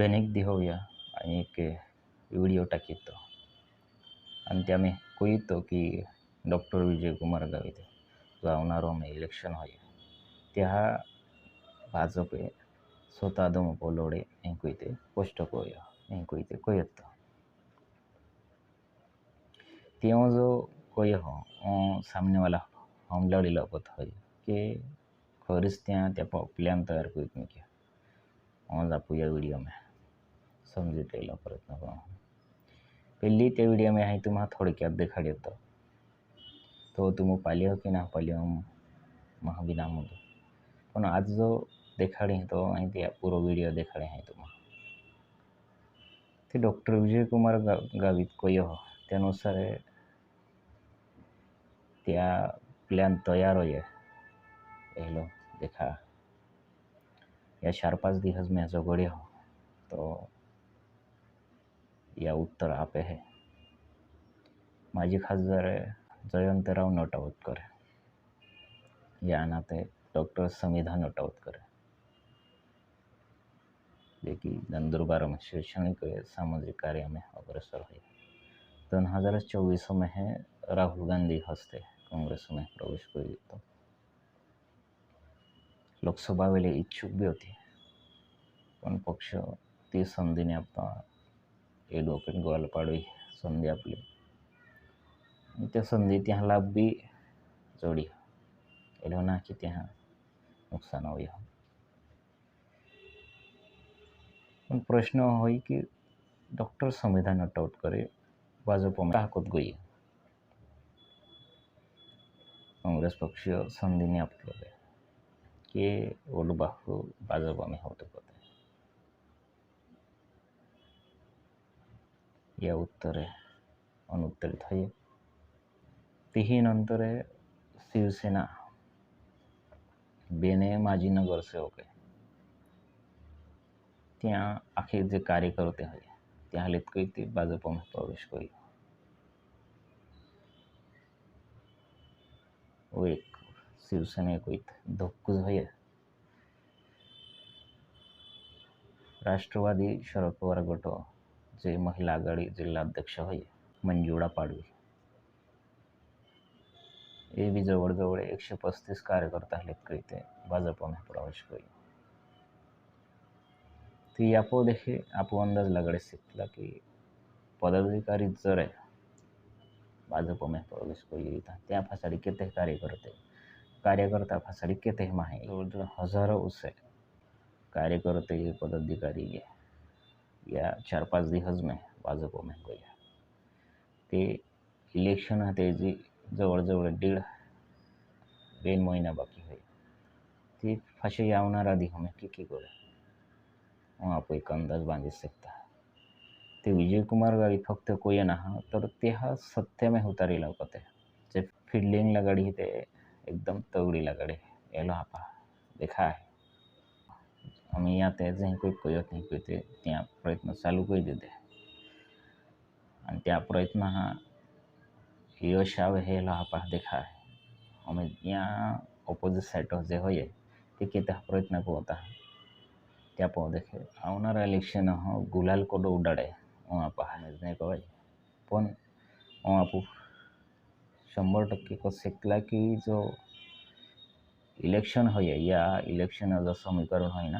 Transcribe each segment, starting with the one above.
Bionic દેહોયા એક video ટાકીતો અને ત્યાં મેં કહ્યું તો કે ડૉક્ટર વિજયકુમાર ગાવિત जो આવનારો અમે ઇલેક્શન હોય ત્યાં ભાજપે स्वतः दम पोलोडे इंकुते पुस्तक होया इंकुते त्यों जो कोई हो सामने वाला हमला लपत हो के खरीच त्या त्या तैयार कर क्या। वीडियो में। समझी देना प्रयत्न करो। वीडियो में आई तुम्हारा थोड़ी देखा दे तो। तो तुम पाली हो कि ना पाली हो महा भी नाम तो। आज जो देखा है तो अँ पूरा वीडियो देखा है तुम्हारा तो डॉक्टर विजय कुमार गावित कोई हो तनुसार त्या प्लैन तैयार हो लो, देखा। या चार पाँच दिवस में झगड़े हो तो या उत्तर आपे है। माजी खासदार जयंतराव नटावतकर या नाते डॉक्टर समिधा नटावतकर जे कि नंदुरबार में शैक्षणिक व सामाजिक कार्य में अग्रसर हुए दोन हज़ार चौबीस में है, राहुल गांधी हस्ते कांग्रेस में प्रवेश कर तो। लोकसभा वेळे इच्छुक भी होती। पक्ष ती संधीने आपला एडवोकेट गोवाल पाडवी संधी आपली आणि त्या संधी ત્યાં લાભ બી જોડી એટલે ના કે ત્યાં નુકસાન હોય પણ પ્રશ્ન હોય કે ડૉક્ટર સંવિધાન અટઆઉટ કરે ભાજપમાં તાકત ગઈ काँग्रेस पक्ष संधीने आपलं કે ઓલું બાહુ ભાજપમાં હોતું પોતે ইয়া উত্তরে অনুত্তরিত হয়ে তিহিন অন্তরে শিবসেনা બેને માજીનગર છે ઓકે ત્યાં આખી જે કાર્યકરો તે હતા ત્યાં લીધકીથી ભાજપમાં પ્રવેશ કર્યો ও এক શિવસેના કોઈ ધક્કુજ হয়ে রাষ্ট্রবাদী শরদ পওয়ার গোট જે મહિલા આઘાડી જિલ્લાધ્યક્ષ હોય મંજુળા પાડવી એવી जवळजवळ एकशे पस्तीस कार्यकर्ता आहेत કઈ તે ભાજપમાં પ્રવેશ કર્યો તે આપો દેખે આપો અંદાજ લગાડી શકલા કે પદાધિકારી જરે ભાજપમાં પ્રવેશ કર્યો હતા ત્યાં ફસાડી કેતે કાર્યકર્તા કાર્યકર્તા ફસાડી કેતે માં હજારો ઉસે કાર્યકર્ते પદાધિકારી ગયા या चार पाँच दिवस में भाजप में गया ते इलेक्शन हाते जी जवर जवर डेढ़ डेढ़ महीना बाकी है ती फाशे यावना राधी हमें की की गोले वहाँ आपको एक अंदाज बांधी सकता ते विजय कुमार गाड़ी फक्त कोई ना तो त्यहाँ सत्य में होता रही लगते जब फील्डिंग लगाड़ी ते एकदम तगड़ी लगाड़ी ये लो आप देखा है देखा आहे आम्ही या ते जे काही कळत नाही की ते त्या प्रयत्न चालू કરી દીધે आणि त्या प्रयत्न हा यश આવે हे हा पहा देखा आहे અમે ત્યાં ઓપોઝિટ સાઈડ જે હોઈએ તે કેતા પ્રયત્ન હોતા त्या पण देखे આવનારા ઇલેક્શન ગુલાલ કોડો ઉડાડે હું पाहण्यात नाही कवाय पण आपण शंभर टक्के कसं शिकला की जो इलेक्शन होय या इलेक्शनाचं समीकरण होय ना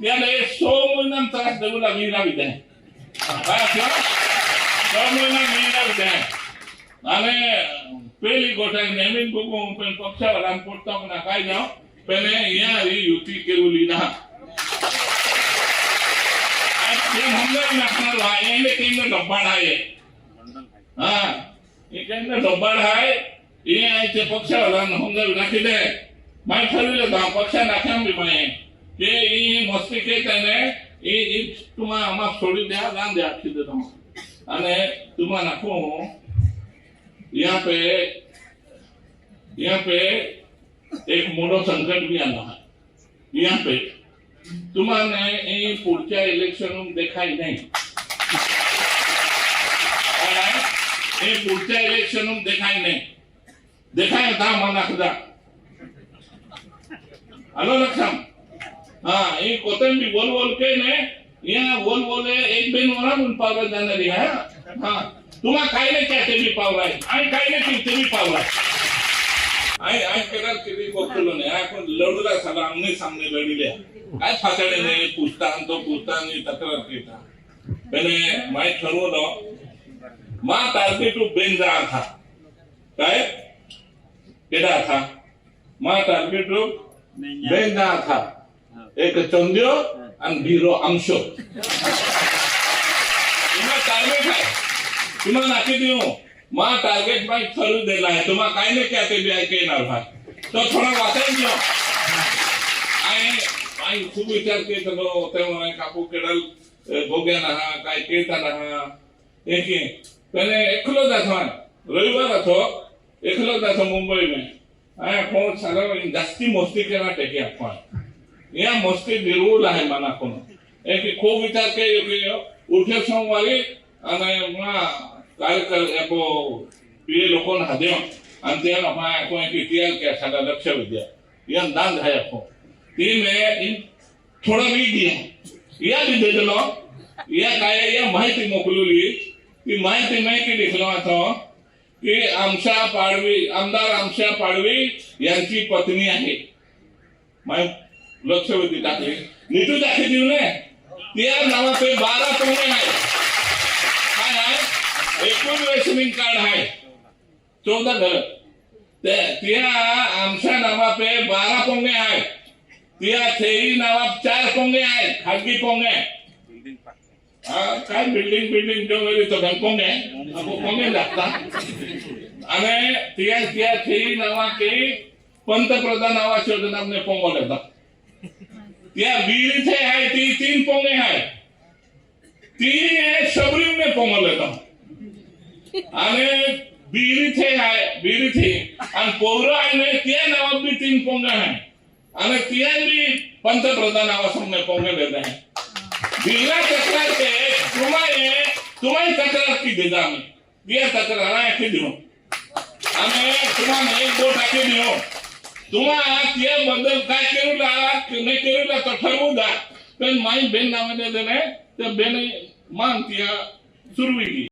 ત્યાં એ સો મહિના તારા દેવલા વીરાવી દે સો મહિના વીરાવી દે અને પેલી ગોઠાઈ નેમિંગ ગુગુ હું પણ પક્ષાવાળા પોતા પણ ખાઈ જાઉં પેલે અહીંયા એ યુતિ કેવું ના કેમ હમણાં નાખનાર હોય એને કેમને ડબ્બાડાય હા એ કેમને ડબ્બાડાય એ આ તે પક્ષાવાળાને હમણાં નાખી દે મારે ખરી લે પક્ષા નાખ્યા બી મને કે એ મસ્તી કે તને એ तुम्हा आम्हा छोड़ी दिया गान दिया आखी देता हूँ अने तुम्हा नाखो यहाँ पे यहाँ पे एक मोटो संकट भी आला है यहाँ पे तुम्हाने ये पुढच्या इलेक्शन देखाई नाही काय? हे पुढच्या इलेक्शन देखाई नाही देखाय था मना खुदा आलो लक्षात हा हे कोथंबी बोल बोल के ने या बोल बोले एक बेन वरा म्हणून पावला जाणारी हा। हा तुम्हा काय नाही त्या ते बी पावलाय आणि काय नाही ते बी पावलाय आई आई केला किती बघतो नाही आय पण लढला सगळं आमने सामने लढिले काय फाचाडे नाही पुसता तो पुसता आणि तक्रार केला त्याने माहीत ठरवलं मा टार्गेट बेंजा था। काय केडा था। मा टार्गेट बेंजा था एक चंद्यो એક ચંદ્ર અને ધીરો આમશો એમાં ટાર્ગેટ હે એમાં નાખી દીધું માં ટાર્ગેટમાં ખરું દેલા હે તમારે કાંઈ ને ક્યાં તે બે કઈ ના ભાઈ તો થોડા વાતે ગયો આય આય ખૂબ વિચાર કે તો તેમાં કાપુ કેડલ ભોગ્યા ના કાંઈ કેતા ના કે પેલે એકલો દાખવાન રવિવાર હતો એકલો દાખવા મુંબઈમાં આયા કોણ સારા જાસ્તી મસ્તી કરવા ટેકી આપવાનું टेकी आपण या मस्ती दिलवूल आहे मना कोण एक खूप विचार के उठे सोमवारी અને માં કાર્યકર એપો પીએ લોકોને હાદ્યો અને તે આપણે કોઈ ઇતિહાસ કે સાડા લક્ષ્ય વિદ્યા એ દાન થાય આપો તે મેં ઈ થોડા વી ગયા या बी दिलेलो या काय या माहिती मोकलली ती माहिती मी की लिखलो आता की आमच्या पाडवी आमदार आमच्या पाडवी यांची पत्नी आहे माय लक्षवेधी टाकली नीटू दाखी देऊ नये त्या नावाचे बारा पोंगे आहे काय आहे एकूण रेशनिंग कार्ड आहे चौदा घर ते त्या आमच्या नावापे बारा पोंगे आहेत त्या थेरी नावात चार पोंगे आहेत खाजगी पोंगे हा काय बिल्डिंग बिल्डिंग जो वेळी तो पोंगे आपण पोंगे लागतात आणि त्या त्या थेरी नावाचे पंतप्रधान आवास योजना ने पोंगो देतात त्या विहिरीथे आहे ती तीन पोंगे आहे ती शबरीने पोंगो देतात आणि विहिरीथे आहे विहिरीथे आणि पौर आहे ना त्या नावात बी तीन पोंगे आहे અને ત્યાં બી પંતપ્રધાન આવાસ અમને પોંગે દેતા હે बिना तक्रार के तुम्हारे तुम्हारी तक्रार की देता हमें ये तक्रार आखी दिलो आम्ही तुम्हाला एक बोट आखी दिलो तुम्हा त्या बद्दल काय केलेला नाही केलेला तो ठरवू द्या पण माई बेन नावाने दिले त्या बेन मान त्या सुरवी